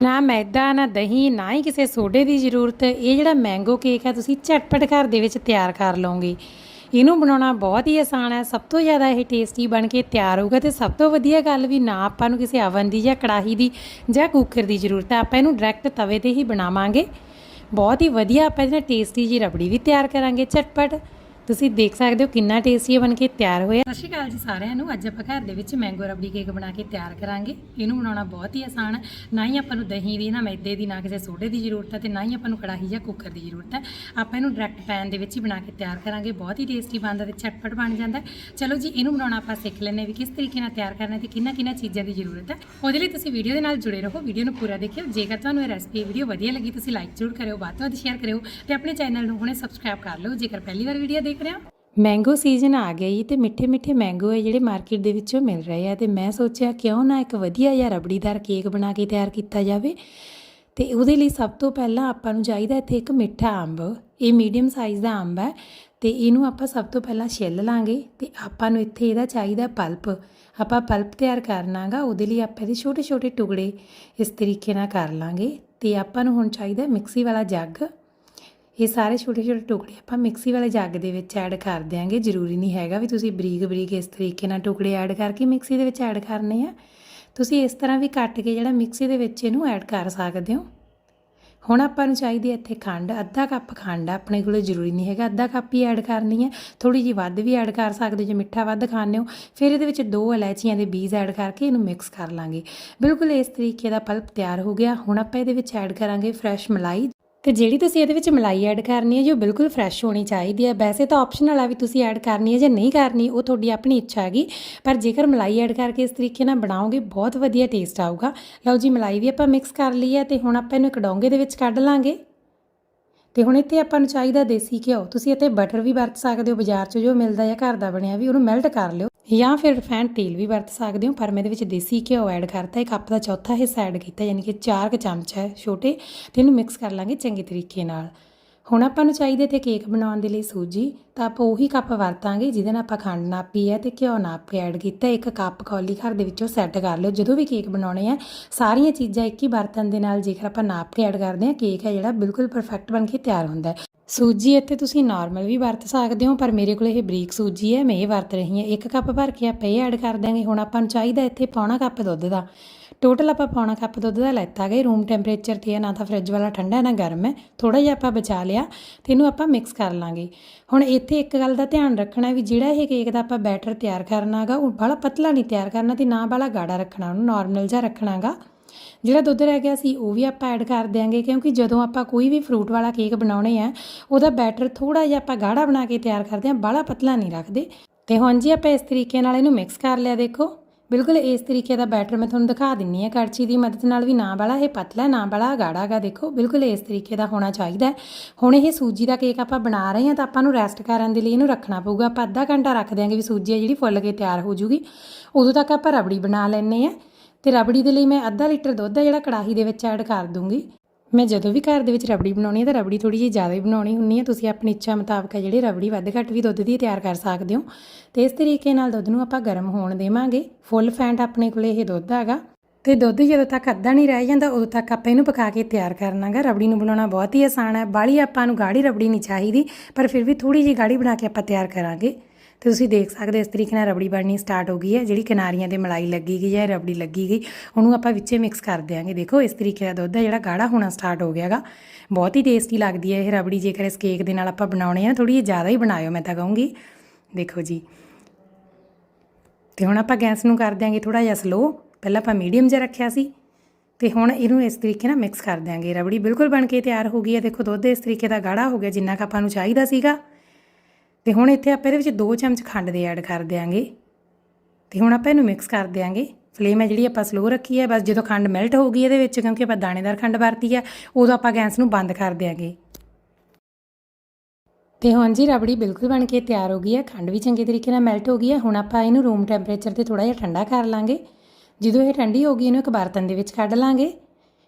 ਨਾ ਮੈਦਾ, ਨਾ ਦਹੀਂ, ਨਾ ਹੀ ਕਿਸੇ ਸੋਡੇ ਦੀ ਜ਼ਰੂਰਤ। ਇਹ ਜਿਹੜਾ ਮੈਂਗੋ ਕੇਕ ਹੈ, ਤੁਸੀਂ ਝਟਪਟ ਘਰ ਦੇ ਵਿੱਚ ਤਿਆਰ ਕਰ ਲਓਗੇ। ਇਹਨੂੰ ਬਣਾਉਣਾ ਬਹੁਤ ਹੀ ਆਸਾਨ ਹੈ। ਸਭ ਤੋਂ ਜ਼ਿਆਦਾ ਇਹ ਟੇਸਟੀ ਬਣ ਕੇ ਤਿਆਰ ਹੋਊਗਾ ਤੇ ਸਭ ਤੋਂ ਵਧੀਆ ਗੱਲ ਵੀ ਨਾ ਆਪਾਂ ਨੂੰ ਕਿਸੇ ਅਵਨ ਦੀ ਜਾਂ ਕੜਾਹੀ ਦੀ ਜਾਂ ਕੁੱਕਰ ਦੀ ਜ਼ਰੂਰਤ ਹੈ। ਆਪਾਂ ਇਹਨੂੰ ਡਾਇਰੈਕਟ ਤਵੇ ਤੇ ਹੀ ਬਣਾਵਾਂਗੇ। ਬਹੁਤ ਹੀ ਵਧੀਆ ਆਪਾਂ ਇਹਦੇ ਨਾਲ ਟੇਸਟੀ ਜੀ ਰਬੜੀ ਵੀ ਤਿਆਰ ਕਰਾਂਗੇ ਝਟਪਟ। ਤੁਸੀਂ ਦੇਖ ਸਕਦੇ ਹੋ ਕਿੰਨਾ ਟੇਸਟੀ ਬਣ ਕੇ ਤਿਆਰ ਹੋਇਆ। ਸਤਿ ਸ਼੍ਰੀ ਅਕਾਲ ਜੀ ਸਾਰਿਆਂ ਨੂੰ। ਅੱਜ ਆਪਾਂ ਘਰ ਦੇ ਵਿੱਚ ਮੈਂਗੋ ਰਬੜੀ ਕੇਕ ਬਣਾ ਕੇ ਤਿਆਰ ਕਰਾਂਗੇ। ਇਹਨੂੰ ਬਣਾਉਣਾ ਬਹੁਤ ਹੀ ਆਸਾਨ ਹੈ। ਨਾ ਹੀ ਆਪਾਂ ਨੂੰ ਦਹੀਂ ਦੀ, ਨਾ ਮੈਦੇ ਦੀ, ਨਾ ਕਿਸੇ ਸੋਡੇ ਦੀ ਜ਼ਰੂਰਤ ਹੈ ਤੇ ਨਾ ਹੀ ਆਪਾਂ ਨੂੰ ਕੜਾਹੀ ਜਾਂ ਕੁੱਕਰ ਦੀ ਜ਼ਰੂਰਤ ਹੈ। ਆਪਾਂ ਇਹਨੂੰ ਡਾਇਰੈਕਟ ਪੈਨ ਦੇ ਵਿੱਚ ਹੀ ਬਣਾ ਕੇ ਤਿਆਰ ਕਰਾਂਗੇ। ਬਹੁਤ ਹੀ ਟੇਸਟੀ ਬਣਦਾ ਤੇ ਝਟਪਟ ਬਣ ਜਾਂਦਾ ਚਲੋ ਜੀ, ਇਹਨੂੰ ਬਣਾਉਣਾ ਆਪਾਂ ਸਿੱਖ ਲੈਂਦੇ ਹਾਂ ਵੀ ਕਿਸ ਤਰੀਕੇ ਨਾਲ ਤਿਆਰ ਕਰਨਾ ਤੇ ਕਿੰਨਾ ਕਿੰਨਾ ਚੀਜ਼ਾਂ ਦੀ ਜ਼ਰੂਰਤ ਹੈ। ਉਹਦੇ ਲਈ ਤੁਸੀਂ ਵੀਡੀਓ ਦੇ ਨਾਲ ਜੁੜੇ ਰਹੋ। ਵੀਡੀਓ ਨੂੰ ਪੂਰਾ ਦੇਖਿਓ। ਜੇਕਰ ਤੁਹਾਨੂੰ ਇਹ ਰੈਸਪੀ ਵੀਡੀਓ ਵਧੀਆ ਲੱਗੀ, ਤੁਸੀਂ ਲਾਈਕ ਜ਼ਰੂਰ ਕਰਿਓ, ਵੱਧ ਤੋਂ ਵੱਧ ਸ਼ੇਅਰ ਕਰਿਓ ਤੇ ਆਪਣੇ ਚੈਨਲ ਨੂੰ ਹੁਣੇ ਸਬਸਕ੍ਰਾਈਬ ਕਰ ਲਓ। ਜੇਕਰ ਪਹਿਲੀ ਵਾਰ ਵੀਡੀਓ ਦੇਖ ਰਹੇ? ਹੋ ਮੈਂਗੋ ਸੀਜ਼ਨ ਆ ਗਿਆ ਜੀ ਤੇ ਮਿੱਠੇ ਮਿੱਠੇ ਮੈਂਗੋ ਹੈ ਜਿਹੜੇ ਮਾਰਕੀਟ ਦੇ ਵਿੱਚੋਂ ਮਿਲ ਰਹੇ ਆ ਤੇ ਮੈਂ ਸੋਚਿਆ ਕਿਉਂ ਨਾ ਇੱਕ ਵਧੀਆ ਜਿਹਾ ਰਬੜੀਦਾਰ ਕੇਕ ਬਣਾ ਕੇ ਤਿਆਰ ਕੀਤਾ ਜਾਵੇ। ਤੇ ਉਹਦੇ ਲਈ ਸਭ ਤੋਂ ਪਹਿਲਾਂ ਆਪਾਂ ਨੂੰ ਚਾਹੀਦਾ ਇੱਥੇ ਇੱਕ ਮਿੱਠਾ ਅੰਬ। ਇਹ ਮੀਡੀਅਮ ਸਾਈਜ਼ ਦਾ ਅੰਬ ਹੈ ਤੇ ਇਹਨੂੰ ਆਪਾਂ ਸਭ ਤੋਂ ਪਹਿਲਾਂ ਛਿੱਲ ਲਾਂਗੇ ਤੇ ਆਪਾਂ ਨੂੰ ਇੱਥੇ ਇਹਦਾ ਚਾਹੀਦਾ ਪਲਪ। ਆਪਾਂ ਪਲਪ ਤਿਆਰ ਕਰਨਾਗਾ ਉਹਦੇ ਲਈ ਆਪਾਂ ਇਹਦੇ ਛੋਟੇ ਛੋਟੇ ਟੁਕੜੇ ਇਸ ਤਰੀਕੇ ਨਾਲ ਕਰ ਲਾਂਗੇ ਤੇ ਆਪਾਂ ਨੂੰ ਹੁਣ ਚਾਹੀਦਾ ਮਿਕਸੀ ਵਾਲਾ ਜੱਗ। ਇਹ ਸਾਰੇ ਛੋਟੇ ਛੋਟੇ ਟੁਕੜੇ ਆਪਾਂ ਮਿਕਸੀ ਵਾਲੇ ਜੱਗ ਦੇ ਵਿੱਚ ਐਡ ਕਰ ਦਿਆਂਗੇ। ਜ਼ਰੂਰੀ ਨਹੀਂ ਹੈਗਾ ਵੀ ਤੁਸੀਂ ਬਰੀਕ ਬਰੀਕ ਇਸ ਤਰੀਕੇ ਨਾਲ ਟੁਕੜੇ ਐਡ ਕਰਕੇ ਮਿਕਸੀ ਦੇ ਵਿੱਚ ਐਡ ਕਰਨੇ ਆ। ਤੁਸੀਂ ਇਸ ਤਰ੍ਹਾਂ ਵੀ ਕੱਟ ਕੇ ਜਿਹੜਾ ਮਿਕਸੀ ਦੇ ਵਿੱਚ ਇਹਨੂੰ ਐਡ ਕਰ ਸਕਦੇ ਹੋ। ਹੁਣ ਆਪਾਂ ਨੂੰ ਚਾਹੀਦੀ ਹੈ ਇੱਥੇ ਖੰਡ, ਅੱਧਾ ਕੱਪ ਖੰਡ ਆਪਣੇ ਕੋਲ ਜ਼ਰੂਰੀ ਨਹੀਂ ਹੈਗਾ। ਅੱਧਾ ਕੱਪ ਹੀ ਐਡ ਕਰਨੀ ਹੈ। ਥੋੜੀ ਜਿਹੀ ਵੱਧ ਵੀ ਐਡ ਕਰ ਸਕਦੇ ਹੋ, ਜੇ ਮਿੱਠਾ ਵੱਧ ਖਾਣੇ ਹੋ। ਫਿਰ ਇਹਦੇ ਵਿੱਚ ਦੋ ਇਲਾਇਚੀਆਂ ਦੇ ਬੀਜ ਐਡ ਕਰਕੇ ਇਹਨੂੰ ਮਿਕਸ ਕਰ ਲਾਂਗੇ। ਬਿਲਕੁਲ ਇਸ ਤਰੀਕੇ ਦਾ ਪਲਪ ਤਿਆਰ ਹੋ ਗਿਆ। ਹੁਣ ਆਪਾਂ ਇਹਦੇ ਵਿੱਚ ਐਡ ਕਰਾਂਗੇ ਫਰੈਸ਼ ਮਲਾਈ ਤੇ ਜਿਹੜੀ ਤੁਸੀਂ ਇਹਦੇ ਵਿੱਚ ਮਲਾਈ ਐਡ ਕਰਨੀ ਹੈ ਜੋ ਬਿਲਕੁਲ ਫਰੈਸ਼ ਹੋਣੀ ਚਾਹੀਦੀ ਹੈ। ਵੈਸੇ ਤਾਂ ਆਪਸ਼ਨਲ ਆ ਵੀ ਤੁਸੀਂ ਐਡ ਕਰਨੀ ਹੈ, ਜਾਂ ਨਹੀਂ ਕਰਨੀ, ਉਹ ਤੁਹਾਡੀ ਆਪਣੀ ਇੱਛਾ ਹੈਗੀ। ਪਰ ਜੇਕਰ ਮਲਾਈ ਐਡ ਕਰਕੇ ਇਸ ਤਰੀਕੇ ਨਾਲ ਬਣਾਓਗੇ, ਬਹੁਤ ਵਧੀਆ ਟੇਸਟ ਆਊਗਾ। ਲਓ ਜੀ, ਮਲਾਈ ਵੀ ਆਪਾਂ ਮਿਕਸ ਕਰ ਲਈ ਹੈ ਤੇ ਹੁਣ ਆਪਾਂ ਇਹਨੂੰ ਇੱਕ ਡੋਂਗੇ ਦੇ ਵਿੱਚ ਕੱਢ ਲਾਂਗੇ। ਤੇ ਹੁਣ ਇੱਥੇ ਆਪਾਂ ਨੂੰ ਚਾਹੀਦਾ ਦੇਸੀ ਘਿਓ। ਤੁਸੀਂ ਇੱਥੇ ਬਟਰ ਵੀ ਵਰਤ ਸਕਦੇ ਹੋ, ਬਾਜ਼ਾਰ 'ਚ ਜੋ ਮਿਲਦਾ ਜਾਂ ਘਰ ਦਾ ਬਣਿਆ ਵੀ, ਉਹਨੂੰ ਮੈਲਟ ਕਰ ਲਿਓ। ਜਾਂ ਫਿਰ ਰਿਫਾਈਨਡ ਤੇਲ ਵੀ ਵਰਤ ਸਕਦੇ ਹੋ, ਪਰ ਮੈਂ ਇਹਦੇ ਵਿੱਚ ਦੇਸੀ ਘਿਓ ਐਡ ਕਰਤਾ, ਇੱਕ ਕੱਪ ਦਾ ਚੌਥਾ ਹਿੱਸਾ ਐਡ ਕੀਤਾ, ਯਾਨੀ ਕਿ 4 ਕੁ ਚਮਚ ਹੈ ਛੋਟੇ, ਤੇ ਇਹਨੂੰ ਮਿਕਸ ਕਰ ਲਾਂਗੇ ਚੰਗੇ ਤਰੀਕੇ ਨਾਲ। ਹੁਣ ਆਪਾਂ ਨੂੰ ਚਾਹੀਦੇ ਤੇ ਕੇਕ ਬਣਾਉਣ ਦੇ ਲਈ ਸੂਜੀ, ਤਾਂ ਆਪਾਂ ਉਹੀ ਕੱਪ ਵਰਤਾਂਗੇ, ਜਿਹਦੇ ਨਾਲ ਆਪਾਂ ਖੰਡ ਨਾਪੀ ਹੈ ਤੇ ਘਿਓ ਨਾਪ ਕੇ ਐਡ ਕੀਤਾ, ਇੱਕ ਕੱਪ ਕੌਲੀ ਘਰ ਦੇ ਵਿੱਚੋਂ ਸੈੱਟ ਕਰ ਲਿਓ। ਜਦੋਂ ਵੀ ਕੇਕ ਬਣਾਉਣੇ ਆ ਸਾਰੀਆਂ ਚੀਜ਼ਾਂ ਇੱਕ ਹੀ ਬਰਤਨ ਦੇ ਨਾਲ ਜੇਕਰ ਆਪਾਂ ਨਾਪ ਕੇ ਐਡ ਕਰਦੇ ਹਾਂ ਕੇਕ ਹੈ ਜਿਹੜਾ ਬਿਲਕੁਲ ਪਰਫੈਕਟ ਬਣ ਕੇ ਤਿਆਰ ਹੁੰਦਾ ਹੈ। ਸੂਜੀ ਇੱਥੇ ਤੁਸੀਂ ਨਾਰਮਲ ਵੀ ਵਰਤ ਸਕਦੇ ਹੋ, ਪਰ ਮੇਰੇ ਕੋਲ ਇਹ ਬਰੀਕ ਸੂਜੀ ਹੈ, ਮੈਂ ਇਹ ਵਰਤ ਰਹੀ ਹਾਂ। ਇੱਕ ਕੱਪ ਭਰ ਕੇ ਆਪਾਂ ਇਹ ਐਡ ਕਰ ਦਾਂਗੇ ਹੁਣ ਆਪਾਂ ਨੂੰ ਚਾਹੀਦਾ ਇੱਥੇ ਪੌਣਾ ਕੱਪ ਦੁੱਧ ਦਾ। ਟੋਟਲ ਆਪਾਂ ਪੌਣਾ ਕੱਪ ਦੁੱਧ ਦਾ ਲੈਤਾ ਗਏ ਰੂਮ ਟੈਂਪਰੇਚਰ ਤੇ ਹੈ ਨਾ ਤਾਂ ਫ੍ਰਿਜ ਵਾਲਾ ਠੰਡਾ, ਨਾ ਗਰਮ ਹੈ। ਥੋੜਾ ਜਿਹਾ ਆਪਾਂ ਬਚਾ ਲਿਆ ਤੇ ਇਹਨੂੰ ਆਪਾਂ ਮਿਕਸ ਕਰ ਲਾਂਗੇ। ਹੁਣ ਇੱਥੇ ਇੱਕ ਗੱਲ ਦਾ ਧਿਆਨ ਰੱਖਣਾ ਵੀ ਜਿਹੜਾ ਇਹ ਕੇਕ ਦਾ ਆਪਾਂ ਬੈਟਰ ਤਿਆਰ ਕਰਨਾਗਾ ਉਹ ਬੜਾ ਪਤਲਾ ਨਹੀਂ ਤਿਆਰ ਕਰਨਾ ਤੇ ਨਾ ਬੜਾ ਗਾੜਾ ਰੱਖਣਾ, ਉਹਨੂੰ ਨਾਰਮਲ ਜਿਹਾ ਰੱਖਣਾਗਾ ਜਿਹੜਾ ਦੁੱਧ ਰਹਿ ਗਿਆ ਸੀ, ਉਹ ਵੀ ਆਪਾਂ ਐਡ ਕਰ ਦਿਆਂਗੇ, ਕਿਉਂਕਿ ਜਦੋਂ ਆਪਾਂ ਕੋਈ ਵੀ ਫਰੂਟ ਵਾਲਾ ਕੇਕ ਬਣਾਉਣੇ ਆ, ਉਹਦਾ ਬੈਟਰ ਥੋੜਾ ਜਿਹਾ ਆਪਾਂ ਗਾੜਾ ਬਣਾ ਕੇ ਤਿਆਰ ਕਰਦੇ ਆ ਬੜਾ ਪਤਲਾ ਨਹੀਂ ਰੱਖਦੇ। ਤੇ ਹੁਣ ਜੀ ਆਪਾਂ ਇਸ ਤਰੀਕੇ ਨਾਲ ਇਹਨੂੰ ਮਿਕਸ ਕਰ ਲਿਆ ਦੇਖੋ। ਬਿਲਕੁਲ ਇਸ ਤਰੀਕੇ ਦਾ ਬੈਟਰ ਮੈਂ ਤੁਹਾਨੂੰ ਦਿਖਾ ਦਿੰਨੀ ਆ, ਕੜਛੀ ਦੀ ਮਦਦ ਨਾਲ ਵੀ ਨਾ ਵਾਲਾ ਇਹ ਪਤਲਾ, ਨਾ ਵਾਲਾ ਗਾੜਾਗਾ ਦੇਖੋ। ਬਿਲਕੁਲ ਇਸ ਤਰੀਕੇ ਦਾ ਹੋਣਾ ਚਾਹੀਦਾ। ਹੁਣ ਇਹ ਸੂਜੀ ਦਾ ਕੇਕ ਆਪਾਂ ਬਣਾ ਰਹੇ ਹਾਂ ਤਾਂ ਆਪਾਂ ਨੂੰ ਰੈਸਟ ਕਰਨ ਦੇ ਲਈ ਇਹਨੂੰ ਰੱਖਣਾ ਪਊਗਾ। ਆਪਾਂ ਅੱਧਾ ਘੰਟਾ ਰੱਖ ਦਿਆਂਗੇ ਵੀ ਸੂਜੀ ਆ ਜਿਹੜੀ ਫੁੱਲ ਕੇ ਤਿਆਰ ਹੋ ਜੂਗੀ। ਉਦੋਂ ਤੱਕ ਆਪਾਂ ਰਬੜੀ ਬਣਾ ਲੈਣੇ ਆ। ਤੇ ਰਬੜੀ ਦੇ ਲਈ ਮੈਂ ਅੱਧਾ ਲੀਟਰ ਦੁੱਧ ਆ ਜਿਹੜਾ ਕੜਾਹੀ ਦੇ ਵਿੱਚ ਐਡ ਕਰ ਦੂੰਗੀ। ਮੈਂ ਜਦੋਂ ਵੀ ਘਰ ਦੇ ਵਿੱਚ ਰਬੜੀ ਬਣਾਉਣੀ ਹੈ ਤਾਂ ਰਬੜੀ ਥੋੜੀ ਜਿਹੀ ਜ਼ਿਆਦਾ ਹੀ ਬਣਾਉਣੀ ਹੁੰਦੀ ਹੈ। ਤੁਸੀਂ ਆਪਣੀ ਇੱਛਾ ਮੁਤਾਬਕ ਹੈ ਜਿਹੜੇ ਰਬੜੀ ਵੱਧ ਘੱਟ ਵੀ ਦੁੱਧ ਦੀ ਤਿਆਰ ਕਰ ਸਕਦੇ ਹੋ। ਤੇ ਇਸ ਤਰੀਕੇ ਨਾਲ ਦੁੱਧ ਨੂੰ ਆਪਾਂ ਗਰਮ ਹੋਣ ਦੇਵਾਂਗੇ। ਫੁੱਲ ਫੈਂਟ ਆਪਣੇ ਕੋਲੇ ਇਹ ਦੁੱਧ ਹੈਗਾ। ਤੇ ਦੁੱਧ ਜਦੋਂ ਤੱਕ ਅੱਧਾ ਨਹੀਂ ਰਹਿ ਜਾਂਦਾ, ਉਦੋਂ ਤੱਕ ਆਪਾਂ ਇਹਨੂੰ ਪਕਾ ਕੇ ਤਿਆਰ ਕਰਨਾਗਾ। ਰਬੜੀ ਨੂੰ ਬਣਾਉਣਾ ਬਹੁਤ ਹੀ ਆਸਾਨ ਹੈ। ਬਾਲੀ ਆਪਾਂ ਨੂੰ ਗਾੜੀ ਰਬੜੀ ਨਹੀਂ ਚਾਹੀਦੀ, ਪਰ ਫਿਰ ਵੀ ਥੋੜੀ ਜਿਹੀ ਗਾੜੀ ਬਣਾ ਕੇ ਆਪਾਂ ਤਿਆਰ ਕਰਾਂਗੇ। ਤੇ ਤੁਸੀਂ ਦੇਖ ਸਕਦੇ ਹੋ ਇਸ ਤਰੀਕੇ ਨਾਲ ਰਬੜੀ ਬਣਨੀ ਸਟਾਰਟ ਹੋ ਗਈ ਹੈ। ਜਿਹੜੀ ਕਿਨਾਰੀਆਂ ਤੇ ਮਲਾਈ ਲੱਗੀ ਗਈ ਹੈ ਰਬੜੀ ਲੱਗੀ ਗਈ, ਉਹਨੂੰ ਆਪਾਂ ਵਿੱਚੇ ਮਿਕਸ ਕਰ ਦਿਆਂਗੇ। ਦੇਖੋ, ਇਸ ਤਰੀਕੇ ਦਾ ਦੁੱਧ ਹੈ, ਜਿਹੜਾ ਗਾੜਾ ਹੋਣਾ ਸਟਾਰਟ ਹੋ ਗਿਆਗਾ। ਬਹੁਤ ਹੀ ਟੇਸਟੀ ਲੱਗਦੀ ਹੈ ਇਹ ਰਬੜੀ। ਜੇਕਰ ਇਸ ਕੇਕ ਦੇ ਨਾਲ ਆਪਾਂ ਬਣਾਉਣੇ ਆ ਥੋੜੀ ਜਿਹੀ ਜ਼ਿਆਦਾ ਹੀ ਬਣਾਇਓ, ਮੈਂ ਤਾਂ ਕਹੂੰਗੀ। ਦੇਖੋ ਜੀ। ਤੇ ਹੁਣ ਆਪਾਂ ਗੈਸ ਨੂੰ ਕਰ ਦਿਆਂਗੇ ਥੋੜਾ ਜਿਹਾ ਸਲੋ। ਪਹਿਲਾਂ ਆਪਾਂ ਮੀਡੀਅਮ ਜਿਹਾ ਰੱਖਿਆ ਸੀ ਤੇ ਹੁਣ ਇਹਨੂੰ ਇਸ ਤਰੀਕੇ ਨਾਲ ਮਿਕਸ ਕਰ ਦਿਆਂਗੇ। ਰਬੜੀ ਬਿਲਕੁਲ ਬਣ ਕੇ ਤਿਆਰ ਹੋ ਗਈ ਹੈ। ਦੇਖੋ ਦੁੱਧ ਇਸ ਤਰੀਕੇ ਦਾ ਗਾੜਾ ਹੋ ਗਿਆ ਜਿੰਨਾ ਕੁ ਆਪਾਂ ਨੂੰ ਚਾਹੀਦਾ ਸੀਗਾ। ਤੇ ਹੁਣ ਇੱਥੇ ਆਪਾਂ ਇਹਦੇ ਵਿੱਚ 2 ਚਮਚ ਖੰਡ ਦੇ ਐਡ ਕਰ ਦਿਆਂਗੇ। ਤੇ ਹੁਣ ਆਪਾਂ ਇਹਨੂੰ ਮਿਕਸ ਕਰ ਦਿਆਂਗੇ। ਫਲੇਮ ਹੈ ਜਿਹੜੀ ਆਪਾਂ ਸਲੋ ਰੱਖੀ ਹੈ। ਬਸ ਜਦੋਂ ਖੰਡ ਮੈਲਟ ਹੋ ਗਈ ਇਹਦੇ ਵਿੱਚ ਕਿਉਂਕਿ ਆਪਾਂ ਦਾਣੇਦਾਰ ਖੰਡ ਵਰਤੀ ਹੈ, ਉਦੋਂ ਆਪਾਂ ਗੈਸ ਨੂੰ ਬੰਦ ਕਰ ਦਿਆਂਗੇ। ਤੇ ਹੁਣ ਜੀ ਰਬੜੀ ਬਿਲਕੁਲ ਬਣ ਕੇ ਤਿਆਰ ਹੋ ਗਈ ਹੈ। ਖੰਡ ਵੀ ਚੰਗੇ ਤਰੀਕੇ ਨਾਲ ਮੈਲਟ ਹੋ ਗਈ ਹੈ। ਹੁਣ ਆਪਾਂ ਇਹਨੂੰ ਰੂਮ ਟੈਂਪਰੇਚਰ ਤੇ ਥੋੜਾ ਜਿਹਾ ਠੰਡਾ ਕਰ ਲਾਂਗੇ। ਜਦੋਂ ਇਹ ਠੰਡੀ ਹੋ ਗਈ, ਇਹਨੂੰ ਇੱਕ ਬਰਤਨ ਦੇ ਵਿੱਚ ਕੱਢ ਲਾਂਗੇ।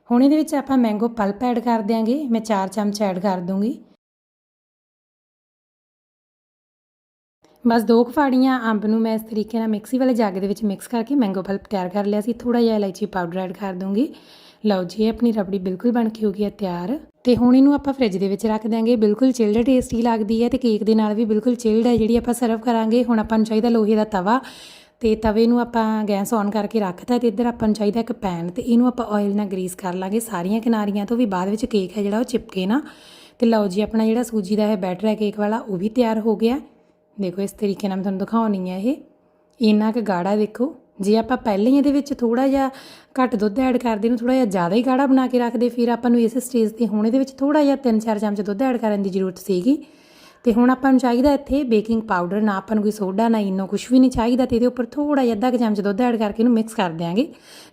ਹੁਣ ਇਹਦੇ ਵਿੱਚ ਆਪਾਂ ਮੈਂਗੋ ਪਲਪ ਐਡ ਕਰ ਦਿਆਂਗੇ। ਮੈਂ 4 ਚਮਚ ਐਡ ਕਰ ਦੂੰਗੀ। ਬਸ ਦੋ ਕੁ ਫਾੜੀਆਂ ਅੰਬ ਨੂੰ ਮੈਂ ਇਸ ਤਰੀਕੇ ਨਾਲ ਮਿਕਸੀ ਵਾਲੇ ਜੱਗ ਦੇ ਵਿੱਚ ਮਿਕਸ ਕਰਕੇ ਮੈਂਗੋ ਪਲਪ ਤਿਆਰ ਕਰ ਲਿਆ ਸੀ। ਥੋੜਾ ਜਿਹਾ ਇਲਾਇਚੀ ਪਾਊਡਰ ਐਡ ਕਰ ਦੂੰਗੀ। ਲਓ ਜੀ, ਇਹ ਆਪਣੀ ਰਬੜੀ ਬਿਲਕੁਲ ਬਣ ਕੇ ਹੋ ਗਈ ਹੈ ਤਿਆਰ। ਤੇ ਹੁਣ ਇਹਨੂੰ ਆਪਾਂ ਫ੍ਰਿਜ ਦੇ ਵਿੱਚ ਰੱਖ ਦਾਂਗੇ ਬਿਲਕੁਲ ਚਿਲਡ ਟੇਸਟੀ ਲੱਗਦੀ ਹੈ ਤੇ ਕੇਕ ਦੇ ਨਾਲ ਵੀ ਬਿਲਕੁਲ ਚਿਲਡ ਹੈ, ਜਿਹੜੀ ਆਪਾਂ ਸਰਵ ਕਰਾਂਗੇ। ਹੁਣ ਆਪਾਂ ਨੂੰ ਚਾਹੀਦਾ ਲੋਹੇ ਦਾ ਤਵਾ ਅਤੇ ਤਵੇ ਨੂੰ ਆਪਾਂ ਗੈਸ ਔਨ ਕਰਕੇ ਰੱਖਤਾ ਤੇ ਇੱਧਰ ਆਪਾਂ ਨੂੰ ਚਾਹੀਦਾ ਇੱਕ ਪੈਨ ਤੇ ਇਹਨੂੰ ਆਪਾਂ ਆਇਲ ਨਾਲ ਗਰੀਸ ਕਰ ਲਾਂਗੇ ਸਾਰੀਆਂ ਕਿਨਾਰੀਆਂ ਤੋਂ ਵੀ ਬਾਅਦ ਵਿੱਚ ਕੇਕ ਹੈ ਜਿਹੜਾ ਉਹ ਚਿਪਕੇ ਨਾ। ਤੇ ਲਓ ਜੀ, ਆਪਣਾ ਜਿਹੜਾ ਸੂਜੀ ਦਾ ਹੈ ਬੈਟਰ ਹੈ ਕੇਕ ਵਾਲਾ, ਉਹ ਵੀ ਤਿਆਰ ਹੋ ਗਿਆ। ਦੇਖੋ ਇਸ ਤਰੀਕੇ ਨਾਲ ਮੈਂ ਤੁਹਾਨੂੰ ਦਿਖਾਉਣੀ ਹੈ ਇਹ। ਇੰਨਾ ਕੁ ਗਾੜਾ ਦੇਖੋ। ਜੇ ਆਪਾਂ ਪਹਿਲਾਂ ਹੀ ਇਹਦੇ ਵਿੱਚ ਥੋੜਾ ਜਿਹਾ ਘੱਟ ਦੁੱਧ ਐਡ ਕਰਦੇ ਨੂੰ ਥੋੜਾ ਜਿਹਾ ਜ਼ਿਆਦਾ ਹੀ ਗਾੜਾ ਬਣਾ ਕੇ ਰੱਖਦੇ, ਫਿਰ ਆਪਾਂ ਨੂੰ ਇਸ ਸਟੇਜ ਤੇ ਹੁਣ ਇਹਦੇ ਵਿੱਚ ਥੋੜਾ ਜਿਹਾ 3-4 ਚਮਚ ਦੁੱਧ ਐਡ ਕਰਨ ਦੀ ਜ਼ਰੂਰਤ ਸੀਗੀ। ਤੇ ਹੁਣ ਆਪਾਂ ਨੂੰ ਚਾਹੀਦਾ ਇੱਥੇ ਬੇਕਿੰਗ ਪਾਊਡਰ, ਨਾ ਆਪਾਂ ਨੂੰ ਕੋਈ ਸੋਡਾ, ਨਾ ਇਨੋ ਕੁਝ ਵੀ ਨਹੀਂ ਚਾਹੀਦਾ ਤੇ ਇਹਦੇ ਉੱਪਰ ਥੋੜਾ ਜਿਹਾ ਅੱਧਾ ਕੁ ਚਮਚ ਦੁੱਧ ਐਡ ਕਰਕੇ ਇਹਨੂੰ ਮਿਕਸ ਕਰ ਦਿਆਂਗੇ।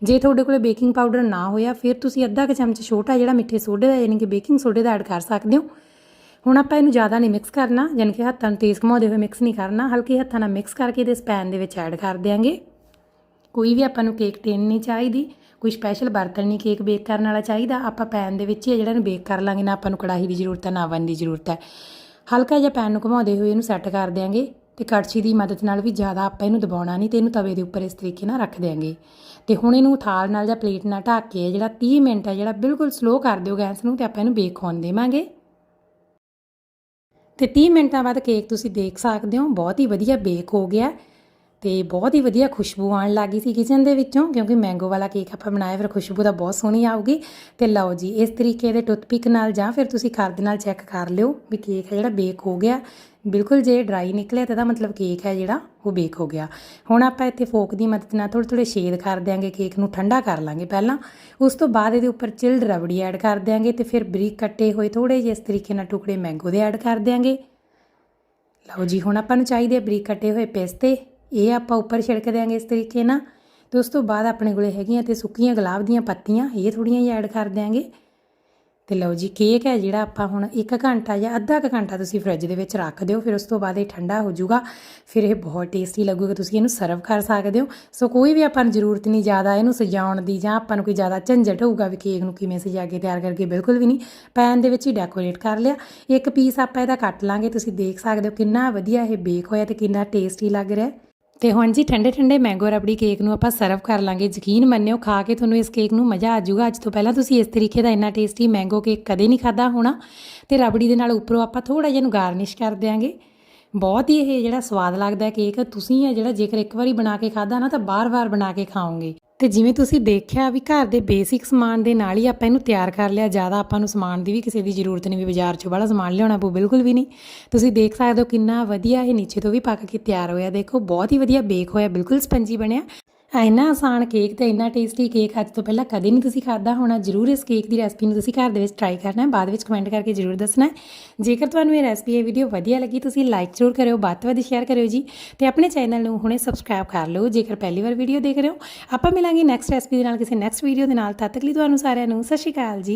ਜੇ ਤੁਹਾਡੇ ਕੋਲੇ ਬੇਕਿੰਗ ਪਾਊਡਰ ਨਾ ਹੋਇਆ, ਫਿਰ ਤੁਸੀਂ ਅੱਧਾ ਕੁ ਚਮਚ ਛੋਟਾ ਜਿਹੜਾ ਮਿੱਠੇ ਸੋਡੇ ਦਾ, ਯਾਨੀ ਕਿ ਬੇਕਿੰਗ ਸੋਡੇ ਦਾ ਐਡ ਕਰ ਸਕਦੇ ਹੋ। ਹੁਣ ਆਪਾਂ ਇਹਨੂੰ ਜ਼ਿਆਦਾ ਨਹੀਂ ਮਿਕਸ ਕਰਨਾ, ਯਾਨੀ ਕਿ ਹੱਥਾਂ ਨੂੰ ਤੇਜ਼ ਘਮਾਉਂਦੇ ਹੋਏ ਮਿਕਸ ਨਹੀਂ ਕਰਨਾ, ਹਲਕੇ ਹੱਥਾਂ ਨਾਲ ਮਿਕਸ ਕਰਕੇ ਇਹਦੇ ਸਪੈਨ ਦੇ ਵਿੱਚ ਐਡ ਕਰ ਦਿਆਂਗੇ। ਕੋਈ ਵੀ ਆਪਾਂ ਨੂੰ ਕੇਕ ਟਿਨ ਨਹੀਂ ਚਾਹੀਦੀ, ਕੋਈ ਸਪੈਸ਼ਲ ਬਰਤਨ ਨਹੀਂ ਕੇਕ ਬੇਕ ਕਰਨ ਵਾਲਾ ਚਾਹੀਦਾ, ਆਪਾਂ ਪੈਨ ਦੇ ਵਿੱਚ ਹੀ ਹੈ ਜਿਹੜਾ ਨੂੰ ਬੇਕ ਕਰ ਲਾਂਗੇ, ਨਾ ਆਪਾਂ ਨੂੰ ਕੜਾਹੀ ਦੀ ਜ਼ਰੂਰਤ ਹੈ, ਨਾ ਅਵਨ ਦੀ ਜ਼ਰੂਰਤ ਹੈ। ਹਲਕਾ ਜਿਹਾ ਪੈਨ ਨੂੰ ਘੁਮਾਉਂਦੇ ਹੋਏ ਇਹਨੂੰ ਸੈੱਟ ਕਰ ਦਿਆਂਗੇ ਤੇ ਕੜਛੀ ਦੀ ਮਦਦ ਨਾਲ ਵੀ ਜ਼ਿਆਦਾ ਆਪਾਂ ਇਹਨੂੰ ਦਬਾਉਣਾ ਨਹੀਂ ਤੇ ਇਹਨੂੰ ਤਵੇ ਦੇ ਉੱਪਰ ਇਸ ਤਰੀਕੇ ਨਾਲ ਰੱਖ ਦਿਆਂਗੇ। ਤੇ ਹੁਣ ਇਹਨੂੰ ਥਾਲ ਨਾਲ ਜਾਂ ਪਲੇਟ ਨਾਲ ਢੱਕ ਕੇ ਜਿਹੜਾ 30 ਮਿੰਟ ਹੈ ਜਿਹੜਾ ਬਿਲਕੁਲ ਸਲੋ ਕਰ ਦਿਓ ਗੈਸ ਨੂੰ ਤੇ ਆਪਾਂ ਇਹਨੂੰ ਬੇਕ ਹੋਣ ਦੇਵਾਂਗੇ। ਤੇ 30 ਮਿੰਟਾਂ ਬਾਅਦ ਕੇਕ ਤੁਸੀਂ ਦੇਖ ਸਕਦੇ ਹੋ, ਬਹੁਤ ਹੀ ਵਧੀਆ ਬੇਕ ਹੋ ਗਿਆ। ਤੇ ਬਹੁਤ ਹੀ ਵਧੀਆ ਖੁਸ਼ਬੂ ਆਉਣ ਲੱਗੀ ਸੀ ਕਿਚਨ ਦੇ ਵਿੱਚੋਂ, ਕਿਉਂਕਿ ਮੈਂਗੋ ਵਾਲਾ ਕੇਕ ਆਪਾਂ ਬਣਾਇਆ, ਫਿਰ ਖੁਸ਼ਬੂ ਤਾਂ ਬਹੁਤ ਸੋਹਣੀ ਆਊਗੀ। ਤੇ ਲਓ ਜੀ, ਇਸ ਤਰੀਕੇ ਦੇ ਟੁੱਥਪਿਕ ਨਾਲ ਜਾਂ ਫਿਰ ਤੁਸੀਂ ਘਰ ਦੇ ਨਾਲ ਚੈੱਕ ਕਰ ਲਿਓ ਵੀ ਕੇਕ ਹੈ ਜਿਹੜਾ ਬੇਕ ਹੋ ਗਿਆ। ਬਿਲਕੁਲ ਜੇ ਡਰਾਈ ਨਿਕਲਿਆ ਤਾਂ ਇਹਦਾ ਮਤਲਬ ਕੇਕ ਹੈ ਜਿਹੜਾ ਉਹ ਬੇਕ ਹੋ ਗਿਆ। ਹੁਣ ਆਪਾਂ ਇੱਥੇ ਫੋਕ ਦੀ ਮਦਦ ਨਾਲ ਥੋੜੇ ਥੋੜੇ ਛੇਦ ਕਰ ਦਿਆਂਗੇ ਕੇਕ ਨੂੰ ਠੰਡਾ ਕਰ ਲਾਂਗੇ ਪਹਿਲਾਂ। ਉਸ ਤੋਂ ਬਾਅਦ ਇਹਦੇ ਉੱਪਰ ਚਿਲਡ ਰਬੜੀ ਐਡ ਕਰ ਦਿਆਂਗੇ ਤੇ ਫਿਰ ਬਰੀਕ ਕੱਟੇ ਹੋਏ ਥੋੜੇ ਜਿਹੇ ਇਸ ਤਰੀਕੇ ਨਾਲ ਟੁਕੜੇ ਮੈਂਗੋ ਦੇ ਐਡ ਕਰ ਦਿਆਂਗੇ। ਲਓ ਜੀ, ਹੁਣ ਆਪਾਂ ਨੂੰ ਚਾਹੀਦੇ ਆ ਬਰੀਕ ਕੱਟੇ ਹੋਏ ਪਿਸਤੇ। ਇਹ ਆਪਾਂ ਉੱਪਰ ਛਿੜਕ ਦਿਆਂਗੇ ਇਸ ਤਰੀਕੇ ਨਾਲ ਤੇ ਉਸ ਤੋਂ ਬਾਅਦ ਆਪਣੇ ਕੋਲੇ ਹੈਗੀਆਂ ਤੇ ਸੁੱਕੀਆਂ ਗੁਲਾਬ ਦੀਆਂ ਪੱਤੀਆਂ, ਇਹ ਥੋੜੀਆਂ ਜਿਹਾ ਐਡ ਕਰ ਦਿਆਂਗੇ। ਤੇ ਲਓ ਜੀ ਕੇਕ ਹੈ ਜਿਹੜਾ ਆਪਾਂ ਹੁਣ 1 ਘੰਟਾ ਜਾਂ ਅੱਧਾ ਕੁ ਘੰਟਾ ਤੁਸੀਂ ਫ੍ਰਿਜ ਦੇ ਵਿੱਚ ਰੱਖ ਦਿਓ, ਫਿਰ ਉਸ ਤੋਂ ਬਾਅਦ ਇਹ ਠੰਡਾ ਹੋ ਜਾਊਗਾ। ਫਿਰ ਇਹ ਬਹੁਤ ਟੇਸਟੀ ਲੱਗੂਗਾ, ਤੁਸੀਂ ਇਹਨੂੰ ਸਰਵ ਕਰ ਸਕਦੇ ਹੋ। ਸੋ ਕੋਈ ਵੀ ਆਪਾਂ ਨੂੰ ਜ਼ਰੂਰਤ ਨਹੀਂ ਜ਼ਿਆਦਾ ਇਹਨੂੰ ਸਜਾਉਣ ਦੀ ਜਾਂ ਆਪਾਂ ਨੂੰ ਕੋਈ ਜ਼ਿਆਦਾ ਝੰਜਟ ਹੋਊਗਾ ਵੀ ਕੇਕ ਨੂੰ ਕਿਵੇਂ ਸਜਾ ਕੇ ਤਿਆਰ ਕਰਕੇ, ਬਿਲਕੁਲ ਵੀ ਨਹੀਂ। ਪੈਨ ਦੇ ਵਿੱਚ ਹੀ ਡੈਕੋਰੇਟ ਕਰ ਲਿਆ। ਇੱਕ ਪੀਸ ਆਪਾਂ ਇਹਦਾ ਕੱਟ ਲਾਂਗੇ, ਤੁਸੀਂ ਦੇਖ ਸਕਦੇ ਹੋ ਕਿੰਨਾ ਵਧੀਆ ਇਹ ਬੇਕ ਹੋਇਆ ਤੇ ਕਿੰਨਾ ਟੇਸਟੀ ਲੱਗ ਰਿਹਾ। ਤੇ ਹੁਣ ਜੀ ਠੰਡੇ ਠੰਡੇ ਮੈਂਗੋ ਰਬੜੀ ਕੇਕ ਨੂੰ ਆਪਾਂ ਸਰਵ ਕਰ ਲਾਂਗੇ। ਯਕੀਨ ਮੰਨਿਓ, ਖਾ ਕੇ ਤੁਹਾਨੂੰ ਇਸ ਕੇਕ ਨੂੰ ਮਜ਼ਾ ਆ ਜਾਊਗਾ। ਅੱਜ ਤੋਂ ਪਹਿਲਾਂ ਤੁਸੀਂ ਇਸ ਤਰੀਕੇ ਦਾ ਇੰਨਾ ਟੇਸਟੀ ਮੈਂਗੋ ਕੇਕ ਕਦੇ ਨਹੀਂ ਖਾਦਾ ਹੋਣਾ। ਤੇ ਰਬੜੀ ਦੇ ਨਾਲ ਉੱਪਰੋਂ ਆਪਾਂ ਥੋੜਾ ਜਿਹਾ ਨੂੰ ਗਾਰਨਿਸ਼ ਕਰ ਦਿਆਂਗੇ। ਬਹੁਤ ਹੀ ਇਹ ਜਿਹੜਾ ਸਵਾਦ ਲੱਗਦਾ ਕੇਕ, ਤੁਸੀਂ ਹੈ ਜਿਹੜਾ ਜੇਕਰ ਇੱਕ ਵਾਰੀ ਬਣਾ ਕੇ ਖਾਦਾ ਨਾ, ਤਾਂ ਬਾਰ-ਬਾਰ ਬਣਾ ਕੇ ਖਾਓਗੇ। ਤੇ ਜਿਵੇਂ ਤੁਸੀਂ ਦੇਖਿਆ ਵੀ ਘਰ ਦੇ ਬੇਸਿਕ ਸਮਾਨ ਦੇ ਨਾਲ ਹੀ ਆਪਾਂ ਇਹਨੂੰ ਤਿਆਰ ਕਰ ਲਿਆ, ਜ਼ਿਆਦਾ ਆਪਾਂ ਨੂੰ ਸਮਾਨ ਦੀ ਵੀ ਕਿਸੇ ਦੀ ਜ਼ਰੂਰਤ ਨਹੀਂ ਵੀ ਬਾਜ਼ਾਰ 'ਚੋਂ ਬੜਾ ਸਮਾਨ ਲਿਆਉਣਾ ਪਊ, ਬਿਲਕੁਲ ਵੀ ਨਹੀਂ। ਤੁਸੀਂ ਦੇਖ ਸਕਦੇ ਹੋ ਕਿੰਨਾ ਵਧੀਆ ਇਹ ਨੀਚੇ ਤੋਂ ਵੀ ਪੱਕ ਕੇ ਤਿਆਰ ਹੋਇਆ, ਦੇਖੋ ਬਹੁਤ ਹੀ ਵਧੀਆ ਬੇਕ ਹੋਇਆ, ਬਿਲਕੁਲ ਸਪੰਜੀ ਬਣਿਆ। ਇੰਨਾ ਆਸਾਨ ਕੇਕ ਤੇ ਇੰਨਾ ਟੇਸਟੀ ਕੇਕ ਅੱਜ ਤੋਂ ਪਹਿਲਾਂ ਕਦੇ ਨਹੀਂ ਤੁਸੀਂ ਖਾਦਾ ਹੋਣਾ, ਜਰੂਰ ਇਸ ਕੇਕ ਦੀ ਰੈਸਪੀ ਨੂੰ ਤੁਸੀਂ ਘਰ ਦੇ ਵਿੱਚ ਟਰਾਈ ਕਰਨਾ ਬਾਅਦ ਵਿੱਚ ਕਮੈਂਟ ਕਰਕੇ ਜਰੂਰ ਦੱਸਣਾ ਜੇਕਰ ਤੁਹਾਨੂੰ ਇਹ ਰੈਸਪੀ ਇਹ ਵੀਡੀਓ ਵਧੀਆ ਲੱਗੀ, ਤੁਸੀਂ ਲਾਈਕ ਜ਼ਰੂਰ ਕਰਿਓ, ਵੱਧ ਤੋਂ ਵੱਧ ਸ਼ੇਅਰ ਕਰਿਓ ਜੀ ਤੇ ਆਪਣੇ ਚੈਨਲ ਨੂੰ ਹੁਣੇ ਸਬਸਕ੍ਰਾਈਬ ਕਰ ਲਓ, ਜੇਕਰ ਪਹਿਲੀ ਵਾਰ ਵੀਡੀਓ ਦੇਖ ਰਹੇ ਹੋ। ਆਪਾਂ ਮਿਲਾਂਗੇ ਨੈਕਸਟ ਰੈਸਪੀ ਦੇ ਨਾਲ, ਕਿਸੇ ਨੈਕਸਟ ਵੀਡੀਓ ਦੇ ਨਾਲ, ਤਦ ਤੱਕ ਲਈ ਤੁਹਾਨੂੰ ਸਾਰਿਆਂ ਨੂੰ ਸਤਿ ਸ਼੍ਰੀ ਅਕਾਲ ਜੀ।